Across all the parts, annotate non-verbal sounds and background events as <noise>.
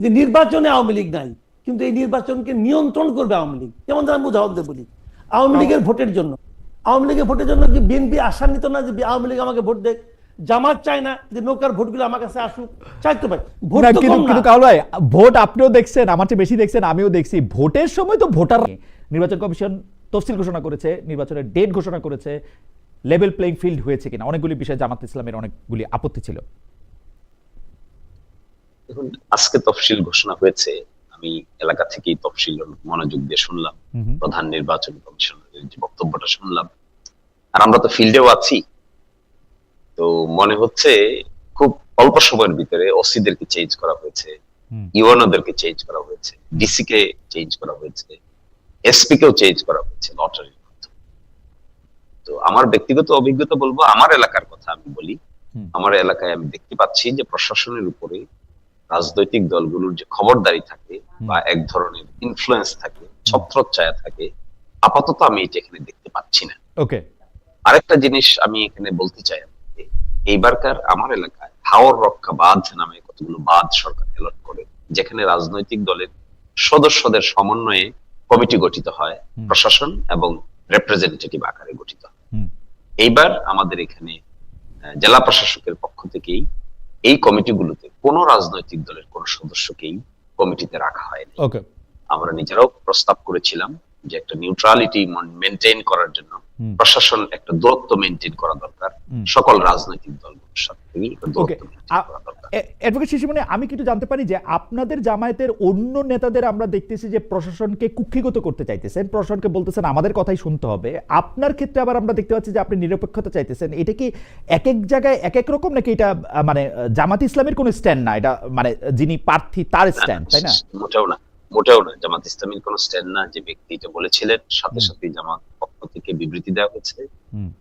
যে নির্বাচনে আওয়ামী লীগ নাই কিন্তু এই নির্বাচনকে নিয়ন্ত্রণ করবে আওয়ামী লীগ। যেমন আমি উদাহরণ দিয়ে বলি আওয়ামী লীগের ভোটের জন্য। আওয়ামী লীগের ভোটের জন্য কি বিএনপি আশান্বিত না যে আওয়ামী লীগ আমাকে ভোট দেখ জামাত চায় না যে নৌকার ভোটগুলো আমার কাছে আসুক। চাইতে পারে ভোট তো কিন্তু কম না। কিন্তু কাউল ভাই ভোট আপনিও দেখছেন আমার চেয়ে বেশি দেখছেন আমিও দেখছি। ভোটের সময় তো ভোটার নির্বাচন কমিশন তফসিল ঘোষণা করেছে নির্বাচনের ডেট ঘোষণা করেছে লেভেল প্লেইং ফিল্ড হয়েছে কিনা অনেকগুলি বিষয়ে জামাত ইসলামের অনেকগুলি আপত্তি ছিল। দেখুন আজকে তফসিল ঘোষণা হয়েছে আমি এলাকা থেকেই তফসিল মনোযোগ দিয়ে শুনলাম। প্রধান নির্বাচন কমিশনারের যে বক্তব্যটা শুনলাম। আর আমরা তো ফিল্ডেও আছি। তো মনে হচ্ছে খুব অল্প সময়ের ভিতরে ওসিদেরকে চেঞ্জ করা হয়েছে ইউএনওদেরকে চেঞ্জ করা হয়েছে ডিসি কে চেঞ্জ করা হয়েছে এসপি কেও চেঞ্জ করা হয়েছে লটারির মাধ্যমে। তো আমার ব্যক্তিগত অভিজ্ঞতা বলব আমার এলাকার কথা আমি বলি। আমার এলাকায় আমি দেখতে পাচ্ছি যে প্রশাসনের উপরে রাজনৈতিক দলগুলোর যে খবরদারি থাকে বা এক ধরনের ইনফ্লুয়েন্স থাকে ছত্রচ্ছায়া থাকে আপাতত আমি এটা এখানে দেখতে পাচ্ছি না। ওকে। আরেকটা জিনিস আমি এখানে বলতে চাই এইবারকার আমার এলাকায় হাওর রক্ষা বাঁধ নামে কতগুলো বাঁধ সরকার অ্যালট করে যেখানে রাজনৈতিক দলের সদস্যদের সমন্বয়ে কমিটি গঠিত হয় প্রশাসন এবং রিপ্রেজেন্টেটিভ আকারে গঠিত হয়। এইবার আমাদের এখানে জেলা প্রশাসকের পক্ষ থেকেই এই কমিটিগুলোতে কোনো রাজনৈতিক দলের কোনো সদস্যকেই কমিটিতে রাখা হয়নি। আমরা নিজেরাও প্রস্তাব করেছিলাম যে একটা নিউট্রালিটি মেনটেন করার জন্য প্রশাসন একটা দূরত্ব মেনটেন করা দরকার। সকল রাজনৈতিক দলগুলোর সাথে দূরত্ব অ্যাডভোকেট শিশুমণি আমি কিন্তু জানতে পারি যে আপনাদের জামায়াতের অন্য নেতাদের আমরা দেখতেছি যে প্রশাসনকে কুক্ষিগত করতে চাইতেছেন প্রশাসনকে বলতেছেন আমাদের কথাই শুনতে হবে। আপনার ক্ষেত্রে আবার আমরা দেখতে পাচ্ছি যে আপনি নিরপেক্ষতা চাইতেছেন। এটা কি এক এক জায়গায় এক এক রকম নাকি এটা মানে জামাত ইসলামের কোনো স্ট্যান্ড না? এটা মানে যিনি প্রার্থী তার স্ট্যান্ড তাই না? মোটেও না মোটেও না। জামাত ইসলামীর কোন স্ট্যান্ড না। যে ব্যক্তি এটা বলেছিলেন সাথে। সাথে জামাত পক্ষ থেকে বিবৃতি দেওয়া হয়েছে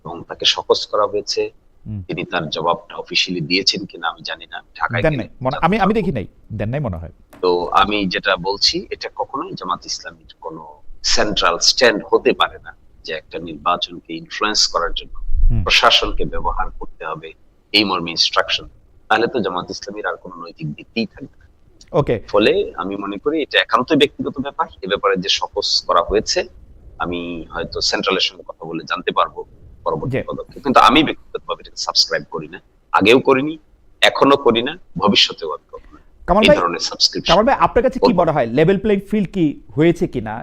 এবং তাকে সকস করা হয়েছে। তিনি তার জবাবটা অফিসিয়ালি দিয়েছেন কিনা আমি জানি না ঢাকায় দেন নাই। মনে- আমি আমি দেখি নাই। দেন নাই মনে হয়। তো আমি যেটা বলছি এটা কখনোই জামাত ইসলামীর কোন সেন্ট্রাল স্ট্যান্ড হতে পারে না যে একটা নির্বাচনকে ইনফ্লুয়েন্স করার জন্য প্রশাসনকে ব্যবহার করতে হবে এই মর্মে ইনস্ট্রাকশন তাহলে তো জামাত ইসলামীর আর কোনো নৈতিক ভিত্তিই থাকবে না। ওকে ফলে আমি মনে করি এটা একান্তই ব্যক্তিগত ব্যাপার। এ ব্যাপারে যে সকস করা হয়েছে আমি হয়তো সেন্ট্রালের সঙ্গে কথা বলে জানতে পারব। পরবর্তী পদক্ষেপ কিন্তু আমি ব্যক্তিগতভাবে এটাকে সাবস্ক্রাইব করি না। আগেও করিনি এখনও করি না ভবিষ্যতেও আমি করব কামাল ভাই কামাল ভাই আপনার কাছে কি মনে হয় লেভেল প্লেইং ফিল্ড কি হয়েছে কিনা?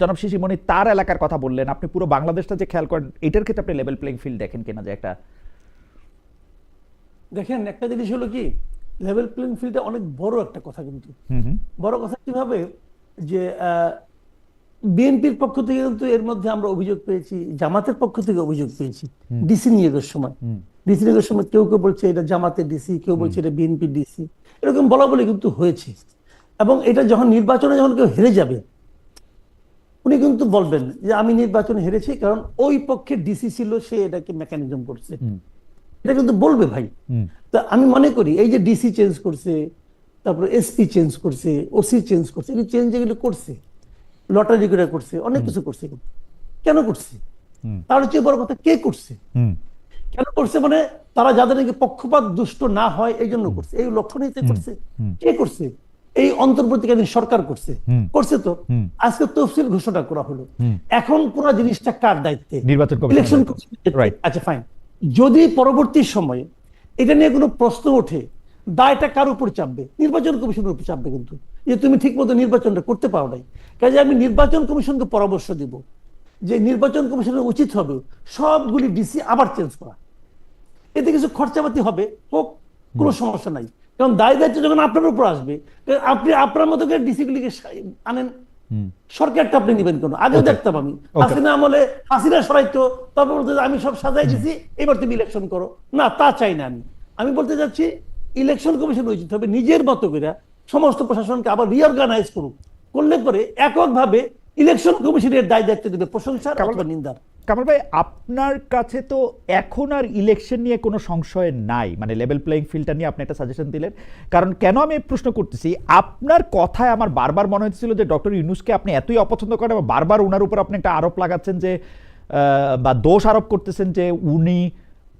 জনাব শিশিমণি তার এলাকার কথা বললেন আপনি পুরো বাংলাদেশটা যে খেয়াল করেন এটার ক্ষেত্রে আপনি লেভেল প্লেইং ফিল্ড দেখেন কিনা যে একটা? দেখেন একটা জিনিস হলো কি লেভেল প্লেইং ফিল্ডে অনেক বড় একটা কথা কিন্তু। বড় কথা কীভাবে? যে বিএনপির পক্ষ থেকে কিন্তু এর মধ্যে আমরা অভিযোগ পেয়েছি জামাতের পক্ষ থেকে অভিযোগ পেয়েছি। ডিসি নিয়োগের সময়। ডিসি নিয়োগের সময় কেউ কেউ বলছে এটা জামাতের ডিসি কেউ বলছে এটা বিএনপির ডিসি। এরকম বলা বলে কিন্তু হয়েছে। এবং এটা যখন নির্বাচনে যখন কেউ হেরে যাবে উনি কিন্তু বলবেন যে আমি নির্বাচনে হেরেছি কারণ ওই পক্ষে ডিসি ছিল সে এটাকে মেকানিজম করছে। এটা কিন্তু বলবে ভাই। তা আমি মনে করি এই যে ডিসি চেঞ্জ করছে তারপরে এসপি চেঞ্জ করছে ওসি চেঞ্জ করছে এই চেঞ্জ যেগুলো করছে। লটারি করে করছে অনেক কিছু করছে কেন করছে? তার চেয়ে বড় কথা কে করছে? কেন করছে মানে তারা যাদের নাকি পক্ষপাত দুষ্ট না হয় এই জন্য করছে। এই লক্ষ্য নিতে করছে। কে করছে? এই অন্তর্বর্তীকালীন সরকার করছে। করছে তো? আজকে তফসিল ঘোষণা করা হলো। এখন পুরো জিনিসটা কার দায়িত্বে? নির্বাচন ইলেকশন আচ্ছা ফাইন যদি পরবর্তী সময়ে এটা নিয়ে কোনো প্রশ্ন ওঠে দায়টা কার উপর চাপবে? নির্বাচন কমিশনের উপর চাপবে কিন্তু। যে তুমি ঠিক মতো নির্বাচনটা করতে পারো নাই। কাজে আমি নির্বাচন কমিশনকে পরামর্শ দিব যে নির্বাচন কমিশনের উচিত হবে সবগুলি ডিসি আবার চেঞ্জ করা। এতে কিছু খরচাপাতি হবে হোক কোনো সমস্যা নাই। কারণ দায় দায়িত্ব যখন আপনার উপর আসবে আপনি আপনার মতো করে ডিসিগুলিকে আনেন। সরকারটা আপনি নিবেন কেন? আগেও দেখতাম আমি। হাসিনা আমলে হাসিনা সরাইতো তারপর আমি সব সাজাই দিছি এবার তুমি ইলেকশন করো। না তা চাই না আমি। আমি বলতে চাচ্ছি ইলেকশন কমিশন উচিত হবে নিজের মতো করে সমস্ত প্রশাসনকে আবার রিঅর্গানাইজ করুক। করলে পরে এককভাবে ইলেকশন কমিশনের দায় দায়িত্ব দেবে প্রশংসার অথবা নিন্দার কামাল ভাই আপনার কাছে তো এখন আর ইলেকশন নিয়ে কোনো সংশয় নাই মানে লেভেল প্লেইং ফিল্ডটা নিয়ে আপনি একটা সাজেশন দিলেন। কারণ কেন আমি প্রশ্ন করতেছি আপনার কথায় আমার বারবার মনে হচ্ছিল যে ডক্টর ইউনুসকে আপনি এতই অপছন্দ করেন এবং বারবার ওনার উপর আপনি একটা আরোপ লাগাচ্ছেন যে বা দোষ আরোপ করতেছেন যে উনি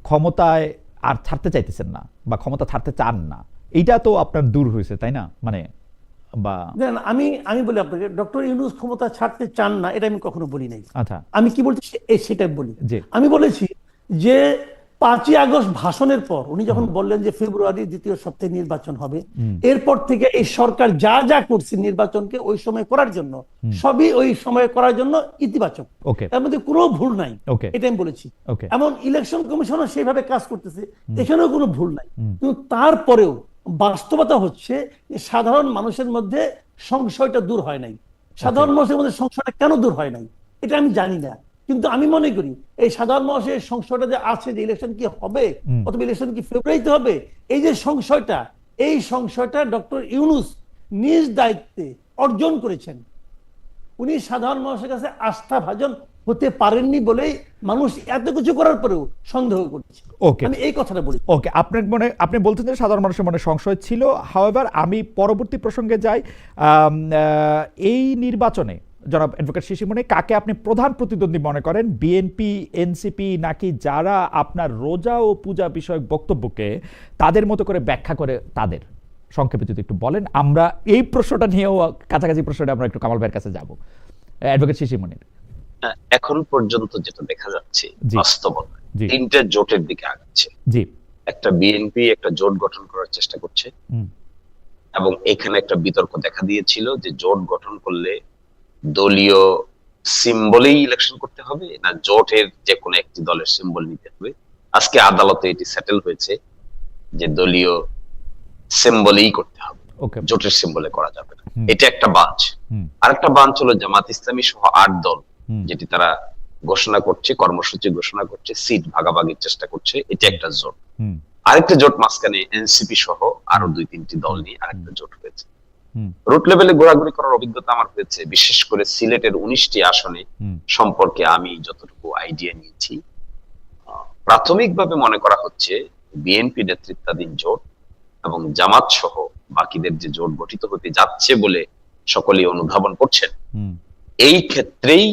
ক্ষমতায় আর ছাড়তে চাইতেছেন না বা ক্ষমতা ছাড়তে চান না এইটা তো আপনার দূর হয়েছে তাই না? মানে বা আমি আমি বলি আপনাকে ডক্টর ইউনুস ক্ষমতা ছাড়তে চান না এটা আমি কখনো বলি নাই। আচ্ছা। আমি কি বলছি? সেটা বলি। আমি বলেছি যে পাঁচই আগস্ট ভাষণের পর উনি যখন বললেন যে ফেব্রুয়ারি দ্বিতীয় সপ্তাহে নির্বাচন হবে এরপর থেকে এই সরকার যা যা করছে নির্বাচনকে ওই সময় করার জন্য সবই ওই সময় করার জন্য ইতিবাচক। এর মধ্যে কোনো ভুল নাই। এটা আমি বলেছি। এমন ইলেকশন কমিশনও সেইভাবে কাজ করতেছে এখানেও কোনো ভুল নাই। কিন্তু তারপরেও বাস্তবতা হচ্ছে যে সাধারণ মানুষের মধ্যে সংশয়টা দূর হয় নাই। সাধারণ মানুষের মধ্যে সংশয়টা কেন দূর হয় নাই এটা আমি জানি না। কিন্তু আমি মনে করি এই সাধারণ মানুষের সংশয়টা যে আছে যে ইলেকশন কি হবে অথবা ইলেকশন কি ফেব্রুয়ারিতে হবে এই যে সংশয়টা এই সংশয়টা ডক্টর ইউনুস নিজ দায়িত্বে অর্জন করেছেন। উনি সাধারণ মানুষের কাছে আস্থা ভাজন হতে পারেননি বলেই মানুষ এত কিছু করার পরেও সন্দেহ করছে। ওকে আমি এই কথাটা বলি। ওকে আপনার মনে আপনি বলছেন যে সাধারণ মানুষের মনে সংশয় ছিল হাওয়েভার আমি পরবর্তী প্রসঙ্গে যাই আহ, এই নির্বাচনে জনাব অ্যাডভোকেট শিশিমণি কাকে আপনি প্রধান প্রতিদ্বন্দ্বী মনে করেন? বিএনপি এনসিপি নাকি যারা আপনার রোজা ও পূজা বিষয়ক বক্তব্যকে তাদের মতো করে ব্যাখ্যা করে তাদের? সংক্ষেপে যদি একটু বলেন আমরা এই প্রশ্নটা নিয়েও কাছাকাছি প্রশ্নটা আমরা একটু কামাল ভাইয়ের কাছে যাব। অ্যাডভোকেট শিশিমণির এখন পর্যন্ত যেটা দেখা যাচ্ছে বাস্তবতা। তিনটা জোটের দিকে আগাচ্ছে। জি। একটা বিএনপি একটা জোট গঠন করার চেষ্টা করছে। এবং এখানে একটা বিতর্ক দেখা দিয়েছিল যে জোট গঠন করলে দলীয় সিম্বলেই ইলেকশন করতে হবে না জোটের যে কোনো একটি দলের সিম্বল নিতে হবে। আজকে আদালতে এটি সেটেল হয়েছে যে দলীয় সিম্বলেই করতে হবে। জোটের সিম্বলে করা যাবে না। এটা একটা বাঁচ। হুম, আরেকটা বাঞ্চ হলো জামাত ইসলামী সহ আট দল যেটি তারা ঘোষণা করছে কর্মসূচি ঘোষণা করছে সিট ভাগাভাগির চেষ্টা করছে এটা একটা জোট। আরেকটা জোট মাঝখানে এনসিপি সহ আরও দুই তিনটি দল নিয়ে আরেকটা জোট হয়েছে। রুট লেভেলে ঘোরাঘুরি করার অভিজ্ঞতা আমার হয়েছে বিশেষ করে সিলেটের উনিশটি আসনে সম্পর্কে আমি যতটুকু আইডিয়া নিয়েছি। প্রাথমিক প্রাথমিকভাবে মনে করা হচ্ছে বিএনপি নেতৃত্বাধীন জোট এবং জামাত সহ বাকিদের যে জোট গঠিত হতে যাচ্ছে বলে সকলেই অনুধাবন করছেন। এই ক্ষেত্রেই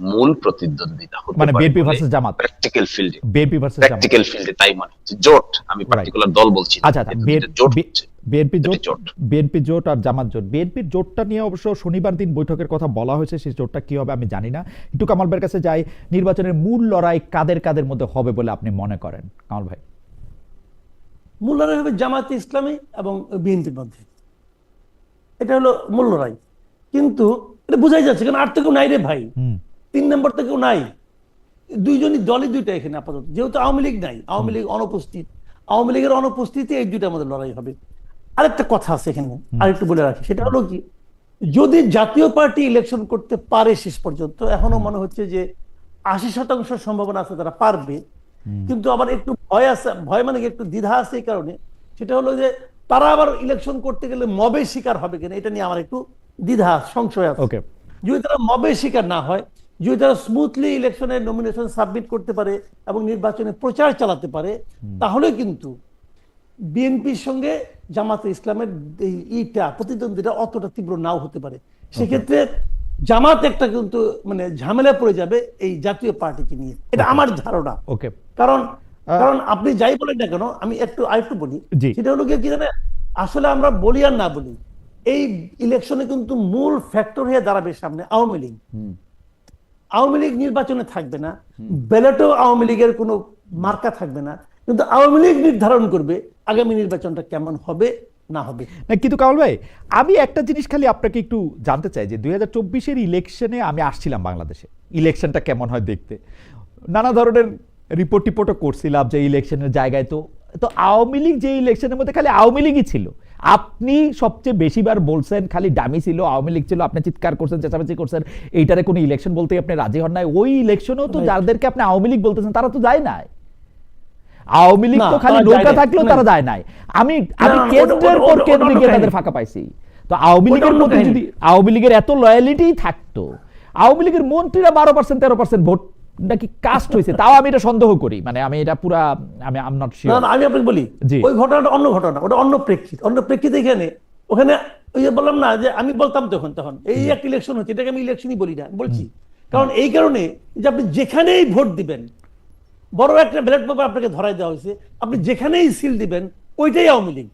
মূল প্রতিদ্বন্দ্বিতা হতে মানে বিএনপি ভার্সেস জামাত। প্র্যাকটিক্যাল ফিল্ডে বিএনপি ভার্সেস জামাত। প্র্যাকটিক্যাল ফিল্ডে তাই মনে জোট। আমি পার্টিকুলার দল বলছি আচ্ছা আচ্ছা। বিএনপি জোট বিএনপি জোট আর জামাত জোট। বিএনপির জোটটা নিয়ে অবশ্য শনিবার দিন বৈঠকের কথা বলা হয়েছে। সেই জোটটা কি হবে আমি জানি না। একটু কামাল ভাইয়ের কাছে যাই নির্বাচনের মূল লড়াই কাদের কাদের মধ্যে হবে বলে আপনি মনে করেন? কামাল ভাই। মূল লড়াই হবে জামাত ইসলামী এবং বিএনপির মধ্যে। এটা হলো মূল লড়াই। কিন্তু এটা বোঝাই যাচ্ছে কারণ আর তো কেউ নাই রে ভাই। হুম। তিন নম্বর তো কেউ নাই। দুইজনই দলই দুইটা এখানে আপাতত। যেহেতু আওয়ামী লীগ নাই আওয়ামী লীগ অনুপস্থিত। আওয়ামী লীগের অনুপস্থিতি এই দুইটার মধ্যে লড়াই হবে। আরেকটা কথা আছে এখানে আরেকটু বলে রাখি সেটা হলো কি যদি জাতীয় পার্টি ইলেকশন করতে পারে শেষ পর্যন্ত এখনও মনে হচ্ছে যে আশি শতাংশ সম্ভাবনা আছে তারা পারবে। কিন্তু আবার একটু ভয় আছে ভয় মানে কি একটু দ্বিধা আছে এই কারণে। সেটা হলো যে তারা আবার ইলেকশন করতে গেলে মবের শিকার হবে কিনা এটা নিয়ে আমার একটু দ্বিধা সংশয় আছে। যদি তারা মবের শিকার না হয় যদি তারা স্মুথলি ইলেকশনের নমিনেশন সাবমিট করতে পারে এবং নির্বাচনে প্রচার চালাতে পারে তাহলে কিন্তু বিএনপির সঙ্গে জামাতে ইসলামের ইটা প্রতিদ্বন্দ্বিতা অতটা তীব্র নাও হতে পারে। সেক্ষেত্রে জামাত একটা কিন্তু মানে ঝামেলা পড়ে যাবে এই জাতীয় পার্টিকে নিয়ে। এটা আমার ধারণা। ওকে কারণ কারণ আপনি যাই বলেন না কেন আমি একটু আরেকটু বলি। সেটা হলো কি জানেন আসলে আমরা বলি আর না বলি এই ইলেকশনে কিন্তু মূল ফ্যাক্টর হয়ে দাঁড়াবে সামনে আওয়ামী লীগ। আওয়ামী লীগ নির্বাচনে থাকবে না ব্যালটেও আওয়ামী লীগের কোনো মার্কা থাকবে না, কিন্তু আওয়ামী লীগ নির্ধারণ করবে আগামী নির্বাচনটা কেমন হবে, না হবে। না, কিন্তু কামাল ভাই, আমি একটা জিনিস খালি আপনাকে একটু জানতে চাই যে দুই হাজার চব্বিশের ইলেকশনে আমি আসছিলাম বাংলাদেশে, ইলেকশনটা কেমন হয় দেখতে। নানা ধরনের রিপোর্ট টিপোর্টও করছিলাম যে ইলেকশনের জায়গায় তো তো আওয়ামী লীগ যে ইলেকশনের মধ্যে খালি আওয়ামী লীগই ছিল। আপনি সবচেয়ে বেশিবার বলছেন খালি ডামি ছিল আওয়ামী লীগ ছিল আপনি চিৎকার করছেন চেঁচামেচি করছেন এইটারে কোনো ইলেকশন বলতে আপনি রাজি হন নাই। ওই ইলেকশনেও তো যাদেরকে আপনি আওয়ামী লীগ বলতেছেন তারা তো যায় নাই। আওয়ামী লীগ তো খালি নৌকা থাকলেও তারা যায় নাই। আমি আমি কেন্দ্রের পর কেন্দ্রে গিয়ে তাদের ফাঁকা পাইছি। তো আওয়ামী লীগের মধ্যে যদি আওয়ামী লীগের এত লয়ালিটি থাকতো আওয়ামী লীগের মন্ত্রীরা বারো পার্সেন্ট তেরো পার্সেন্ট ভোট নাকি কাস্ট হয়েছে? তাও আমি এটা সন্দেহ করি। মানে আমি এটা পুরা আমি আম নট শিওর না, আমি আপনাকে বলি ওই ঘটনাটা অন্য ঘটনা ওটা অন্য প্রেক্ষিত। অন্য প্রেক্ষিতে এখানে ওখানে ওই বললাম না যে আমি বলতাম তখন তখন এই একটা ইলেকশন হচ্ছে এটাকে আমি ইলেকশনই বলি না বলছি। কারণ এই কারণে যে আপনি যেখানেই ভোট দিবেন বড় একটা ব্যালট পেপার আপনাকে ধরাই দেওয়া হয়েছে আপনি যেখানেই সিল দিবেন ওইটাই আওয়ামী লীগ।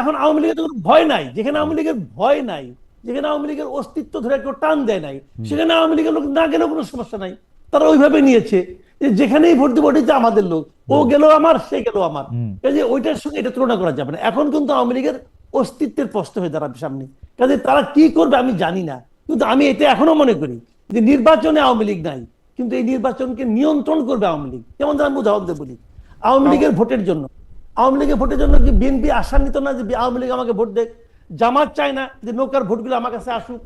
এখন আওয়ামী লীগের তো ভয় নাই যেখানে আওয়ামী লীগের ভয় নাই যেখানে আওয়ামী লীগের অস্তিত্ব ধরে কেউ টান দেয় নাই সেখানে আওয়ামী লীগের লোক না গেলেও কোনো সমস্যা নাই। তারা ওইভাবে নিয়েছে যে যেখানেই ভোট দেবো ওটাই আমাদের লোক। ও গেল আমার সে গেল আমার। কাজে ওইটার সঙ্গে এটা তুলনা করা যাবে না। এখন কিন্তু আওয়ামী লীগের অস্তিত্বের প্রশ্ন হয়ে দাঁড়াবে সামনে। কাজে তারা কি করবে আমি জানি না। কিন্তু আমি এটা এখনও মনে করি যে নির্বাচনে আওয়ামী লীগ নাই কিন্তু এই নির্বাচনকে নিয়ন্ত্রণ করবে আওয়ামী লীগ। যেমন আমি উদাহরণ দিয়ে বলি আওয়ামী লীগের ভোটের জন্য। আওয়ামী লীগের ভোটের জন্য কি বিএনপি আশা নিত না যে আওয়ামী লীগ আমাকে ভোট দেয়? জামাত চায় না যে নৌকার ভোটগুলো আমার কাছে আসুক।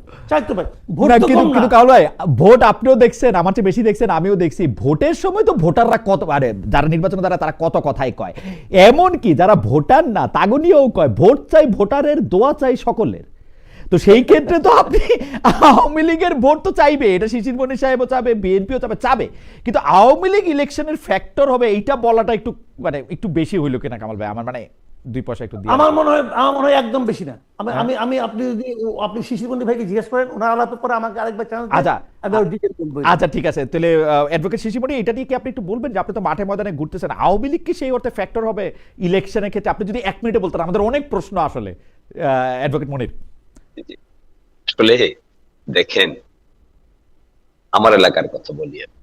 ভোট না, তো কিন্তু কম কিন্তু কাউল ভাই ভোট আপনিও দেখছেন আমার চেয়ে বেশি দেখছেন আমিও দেখছি। ভোটের সময় তো ভোটাররা কত আরে যারা নির্বাচনে তারা তারা কত কথাই কয়। এমন কি যারা ভোটার না তাগনিয়েও কয় ভোট চাই ভোটারের দোয়া চাই সকলের। তো সেই ক্ষেত্রে তো আপনি আওয়ামী লীগের ভোট তো চাইবে এটা শিশির মনি সাহেবও চাবে বিএনপিও চাবে চাবে। কিন্তু আওয়ামী লীগ ইলেকশনের ফ্যাক্টর হবে এইটা বলাটা একটু মানে একটু বেশি হইল কিনা কামাল ভাই আমার মানে দুই পয়সা একটু দিয়ে আমার মনে হয় আমার মনে হয় একদম বেশি না। আমি আমি আমি আপনি যদি আপনি শিশিরবন্দি ভাইকে জিজ্ঞেস করেন ওনার আলাপের পরে আমাকে আরেকবার চান্স আচ্ছা। আচ্ছা ঠিক আছে। তাহলে অ্যাডভোকেট শিশিমণি এটা নিয়ে কি আপনি একটু বলবেন যে আপনি তো মাঠে ময়দানে ঘুরতেছেন? আওয়ামী লীগ কি সেই অর্থে ফ্যাক্টর হবে ইলেকশনের ক্ষেত্রে? আপনি যদি এক মিনিটে বলতেন আমাদের অনেক প্রশ্ন আসলে অ্যাডভোকেট মনির। আসলে দেখেন আমার এলাকার কথা বলি আমি।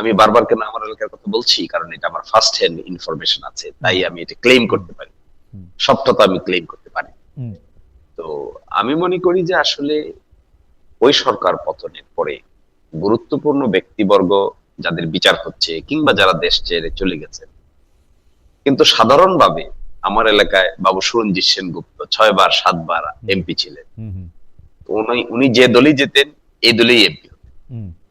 আমি বারবার কেন আমার এলাকার কথা বলছি কারণ এটা আমার ফার্স্ট হ্যান্ড ইনফরমেশন আছে তাই আমি এটা ক্লেম করতে পারি। হুম। সবটা তো আমি ক্লেম করতে পারি। তো আমি মনে করি যে আসলে ওই সরকার পতনের পরে গুরুত্বপূর্ণ ব্যক্তিবর্গ যাদের বিচার হচ্ছে কিংবা যারা দেশ ছেড়ে চলে গেছে কিন্তু সাধারণভাবে আমার এলাকায় বাবু সুরঞ্জিত সেনগুপ্ত ছয়বার সাতবার এমপি ছিলেন। উনি উনি যে দলই যেতেন এই দলেই এমপি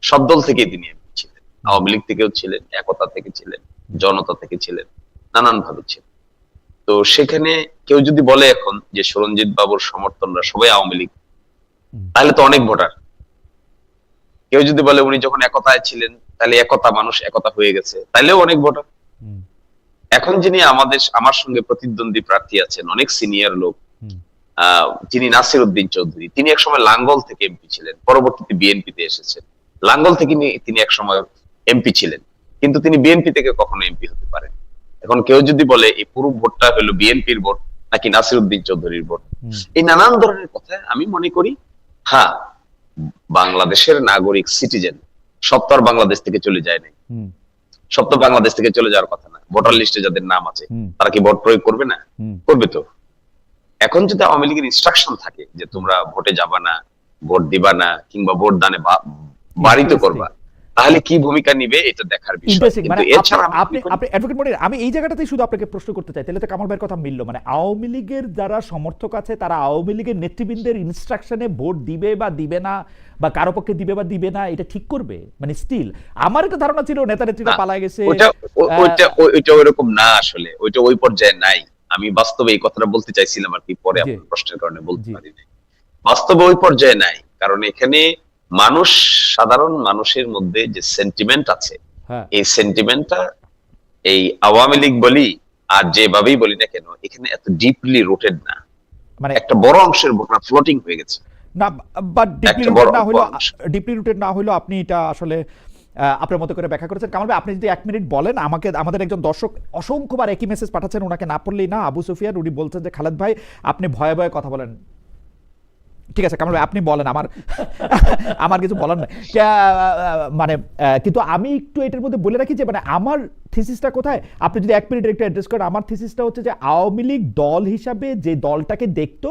সব দল থেকেই তিনি এমপি ছিলেন। আওয়ামী লীগ থেকেও ছিলেন একতা থেকে ছিলেন জনতা থেকে ছিলেন নানান ভাবে ছিলেন। তো সেখানে কেউ যদি বলে এখন যে সুরঞ্জিত বাবুর সমর্থনরা সবাই আওয়ামী লীগ তাহলে তো অনেক ভোটার। কেউ যদি বলে উনি যখন একতায় ছিলেন তাহলে একতা মানুষ একতা হয়ে গেছে তাহলেও অনেক ভোটার। এখন যিনি আমাদের আমার সঙ্গে প্রতিদ্বন্দ্বী প্রার্থী আছেন অনেক সিনিয়র লোক যিনি নাসির উদ্দিন চৌধুরী তিনি একসময় লাঙ্গল থেকে এমপি ছিলেন পরবর্তীতে বিএনপিতে এসেছেন। লাঙ্গল থেকে তিনি একসময় এমপি ছিলেন কিন্তু তিনি বিএনপি থেকে কখনো এমপি হতে পারেন এখন কেউ যদি বলে এই পুরো ভোটটা হলো বিএনপির ভোট নাকি নাসির উদ্দিন চৌধুরীর ভোট এই নানান ধরনের কথা আমি মনে করি হ্যাঁ বাংলাদেশের নাগরিক সিটিজেন সব তো বাংলাদেশ থেকে চলে যায় নাই। তো বাংলাদেশ থেকে চলে যাওয়ার কথা না। ভোটার লিস্টে যাদের নাম আছে তারা কি ভোট প্রয়োগ করবে না? করবে তো। এখন যদি আওয়ামী লীগের ইনস্ট্রাকশন থাকে যে তোমরা ভোটে যাবা না ভোট দিবা না কিংবা ভোট দানে বাড়িতে করবা তাহলে কি ভূমিকা নিবে এটা দেখার বিষয়। মানে আপনি- আমি আপনি করি- আপনি অ্যাডভোকেট মনির আমি এই জায়গাটাতেই শুধু আপনাকে প্রশ্ন করতে চাই তাহলে তো কামাল ভাইয়ের কথা মিললো। মানে আওয়ামী লীগের যারা সমর্থক আছে তারা আওয়ামী লীগের নেতৃবৃন্দের ইনস্ট্রাকশনে ভোট দিবে বা দিবে না বা কারও পক্ষে দিবে বা দিবে না এটা ঠিক করবে? মানে স্টিল আমার একটা ধারণা ছিল নেতা নেত্রীরা না, পালায় গেছে। ওইটা ওইটা ওই- ওইটা ওইরকম না আসলে। ওইটা ওই পর্যায়ে নাই। আমি বাস্তবে এই কথাটা বলতে চাইছিলাম আর কি পরে আপনার প্রশ্নের কারণে বলতে বাস্তবে ওই পর্যায়ে নাই। কারণ এখানে মানুষ সাধারণ মানুষের মধ্যে যে সেন্টিমেন্ট আছে হ্যাঁ। এই সেন্টিমেন্টটা এই আওয়ামী লীগ বলি আর যেভাবেই বলি না কেন এখানে এত ডিপলি রুটেড না। মানে একটা বড় অংশের ভোটার ফ্লোটিং হয়ে গেছে। না বাট ডিপলি রুটেড না হলো ডিপলি রুটেড না হলো আপনি এটা আসলে আপনার মতো করে ব্যাখ্যা করেছেন। কামাল ভাই আপনি যদি এক মিনিট বলেন আমাকে আমাদের একজন দর্শক অসংখ্যবার একই মেসেজ পাঠাচ্ছেন ওনাকে না পড়লেই না আবু সুফিয়ান উনি বলছেন যে খালেদ ভাই আপনি ভয়ে ভয়ে কথা বলেন। ঠিক আছে, কামাল ভাই, আপনি বলেন, আমার আমার কিছু বলার নাই। মানে কিন্তু আমি একটু এটার মধ্যে বলে রাখি যে মানে আমার থিসিসটা কোথায়? আপনি যদি এক মিনিট একটু অ্যাড্রেস করেন আমার থিসিসটা হচ্ছে যে আওয়ামী লীগ দল হিসাবে যে দলটাকে দেখতো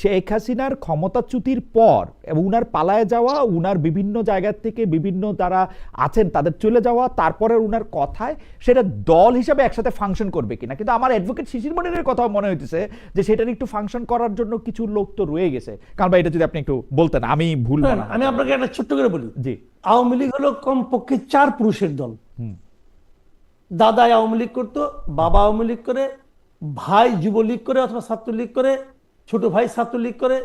শেখ হাসিনার ক্ষমতাচ্যুতির পর এবং উনার পালায় যাওয়া উনার বিভিন্ন জায়গা থেকে বিভিন্ন যারা আছেন তাদের চলে যাওয়া তারপরে উনার কথায় সেটা দল হিসাবে একসাথে ফাংশন করবে কিনা? কিন্তু আমার অ্যাডভোকেট শিশির মনিরের কথা মনে হইতেছে যে সেটার একটু ফাংশন করার জন্য কিছু লোক তো রয়ে গেছে। কারণ ভাই এটা যদি আপনি একটু বলতেন আমি ভুল হ্যাঁ, আমি আপনাকে একটা ছোট্ট করে বলি। জি। আওয়ামী লীগ হলো কমপক্ষে চার পুরুষের দল। হুম। দাদা আওয়ামী লীগ করতো বাবা আওয়ামী লীগ করে ভাই যুবলীগ করে অথবা ছাত্রলীগ করে ছোট ভাই ছাত্রলীগ করে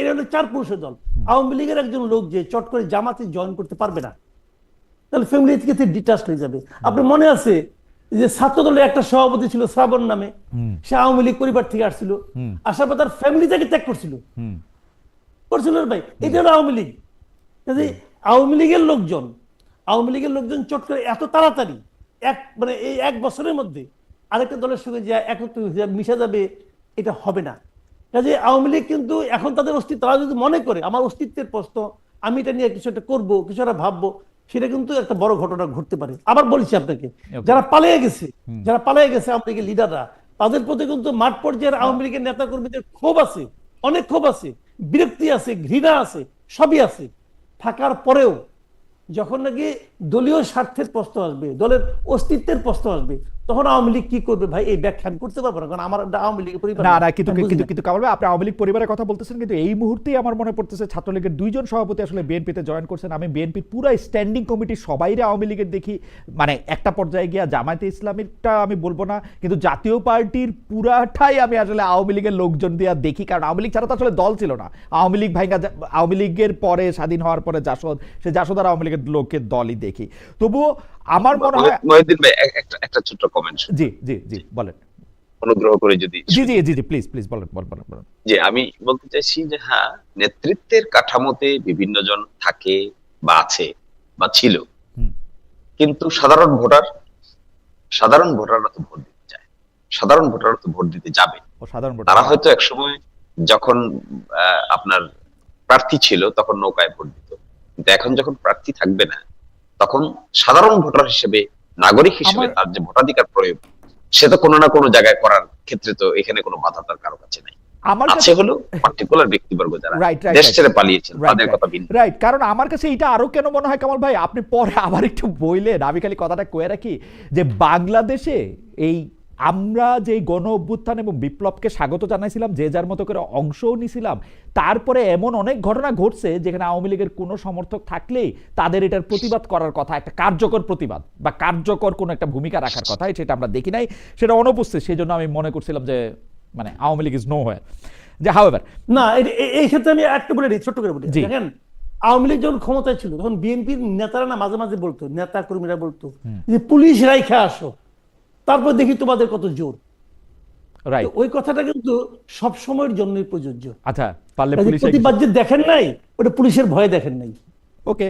এরা হলো চার পুরুষের দল। আওয়ামী লীগের একজন লোক যে চট করে জামাতে জয়েন করতে পারবে না তাহলে ফ্যামিলি থেকে ডিটাচ হয়ে যাবে। আপনার মনে আছে যে ছাত্র দলের একটা সভাপতি ছিল শ্রাবণ নামে সে আওয়ামী লীগ পরিবার থেকে আসছিল আসার পর তার ফ্যামিলি থেকে ত্যাগ করছিল। করছিল ভাই এটা হলো আওয়ামী লীগ। আওয়ামী লীগের লোকজন আওয়ামী লীগের লোকজন চট করে এত তাড়াতাড়ি এক মানে এই এক বছরের মধ্যে আরেকটা দলের সঙ্গে যে একত্রিত মিশে যাবে এটা হবে না। কাজে আওয়ামী লীগ কিন্তু এখন তাদের অস্তিত্ব তারা যদি মনে করে আমার অস্তিত্বের প্রশ্ন আমি এটা নিয়ে কিছু একটা করব কিছু একটা ভাববো সেটা কিন্তু একটা বড় ঘটনা ঘটতে পারে। আবার বলছি আপনাকে যারা পালিয়ে গেছে যারা পালিয়ে গেছে আওয়ামী লীগের লিডাররা তাদের প্রতি কিন্তু মাঠ পর্যায়ের আওয়ামী লীগের নেতা কর্মীদের ক্ষোভ আছে অনেক ক্ষোভ আছে। বিরক্তি আছে ঘৃণা আছে সবই আছে। থাকার পরেও যখন নাকি দলীয় স্বার্থের প্রশ্ন আসবে দলের অস্তিত্বের প্রশ্ন আসবে তখন আওয়ামী লীগ কি করবে ভাই? এই ব্যাখ্যা আমি করতে পারব না কারণ আমার আওয়ামী লীগের পরিবার। না না কিন্তু কিন্তু কিন্তু কামাল ভাই আপনি আওয়ামী লীগ পরিবারের কথা বলতেছেন কিন্তু এই মুহূর্তেই আমার মনে পড়তেছে ছাত্রলীগের দুইজন সভাপতি আসলে বিএনপিতে জয়েন করছেন। আমি বিএনপির পুরো স্ট্যান্ডিং কমিটির সবাইরে আওয়ামী লীগের দেখি মানে একটা পর্যায়ে গিয়া জামায়াতে ইসলামীরটা আমি বলব না কিন্তু জাতীয় পার্টির পুরাটাই আমি আসলে আওয়ামী লীগের লোকজন দিয়ে দেখি কারণ আওয়ামী লীগ ছাড়া তো আসলে দল ছিল না। আওয়ামী লীগ ভাইঙ্গা আওয়ামী লীগের পরে স্বাধীন হওয়ার পরে জাসদ সে জাসদ আর আওয়ামী লীগের লোকের দলই দেখি। তবুও আমার মনে হয় মহিউদ্দিন ভাই একটা একটা ছোট্ট কমেন্ট জি জি জি বলেন। অনুগ্রহ করে যদি জি জি জি জি প্লিজ প্লিজ বলেন বলেন বলেন বলেন। যে আমি বলতে চাইছি যে হ্যাঁ নেতৃত্বের কাঠামোতে বিভিন্ন জন থাকে বা আছে বা ছিল। কিন্তু সাধারণ ভোটার সাধারণ ভোটাররা তো ভোট দিতে চায়। সাধারণ ভোটাররা তো ভোট দিতে যাবে। ও সাধারণ। তারা হয়তো একসময় যখন আহ, আপনার প্রার্থী ছিল তখন নৌকায় ভোট দিত। কিন্তু এখন যখন প্রার্থী থাকবে না তখন সাধারণ ভোটার হিসেবে নাগরিক হিসেবে তার যে ভোটাধিকার প্রয়োগ সে তো কোনো না কোনো জায়গায় করার ক্ষেত্রে তো এখানে কোনো বাধা তার কারও কাছে নাই। আমার কাছে হলো পার্টিকুলার ব্যক্তিবর্গ যারা <laughs> Right, right, দেশ ছেড়ে পালিয়েছেন তাদের কথা ভিন্ন। রাইট কারণ আমার কাছে এটা আরও কেন মনে হয় কামাল ভাই আপনি পরে আবার একটু বইলেন। আমি খালি কথাটা কয়ে রাখি যে বাংলাদেশে এই আমরা যে গণ অভ্যুত্থান এবং বিপ্লবকে স্বাগত জানাইছিলাম যে যার মতো করে অংশও নিছিলাম তারপরে এমন অনেক ঘটনা ঘটছে যেখানে আওয়ামী লীগের কোনো সমর্থক থাকলেই তাদের এটার প্রতিবাদ করার কথা একটা কার্যকর প্রতিবাদ বা কার্যকর কোনো একটা ভূমিকা রাখার কথা সেটা আমরা দেখি নাই। সেটা অনুপস্থিত সেই জন্য আমি মনে করছিলাম যে মানে আওয়ামী লীগ ইজ নো হয়ে যে হাওয়েভার না এই- ক্ষেত্রে আমি একটা বলে দিই ছোট্ট করে বলি। দেখেন আওয়ামী লীগ যখন ক্ষমতায় ছিল তখন বিএনপির নেতারা না মাঝে মাঝে বলতো নেতা কর্মীরা বলতো যে পুলিশ রাইখা আসো। তারপর দেখি তোমাদের কত জোর। রাইট ওই কথাটা কিন্তু সব সময়ের জন্যই প্রযোজ্য। আচ্ছা পারলে পুলিশ দেখেন নাই ওটা পুলিশের ভয়ে দেখেন নাই। ওকে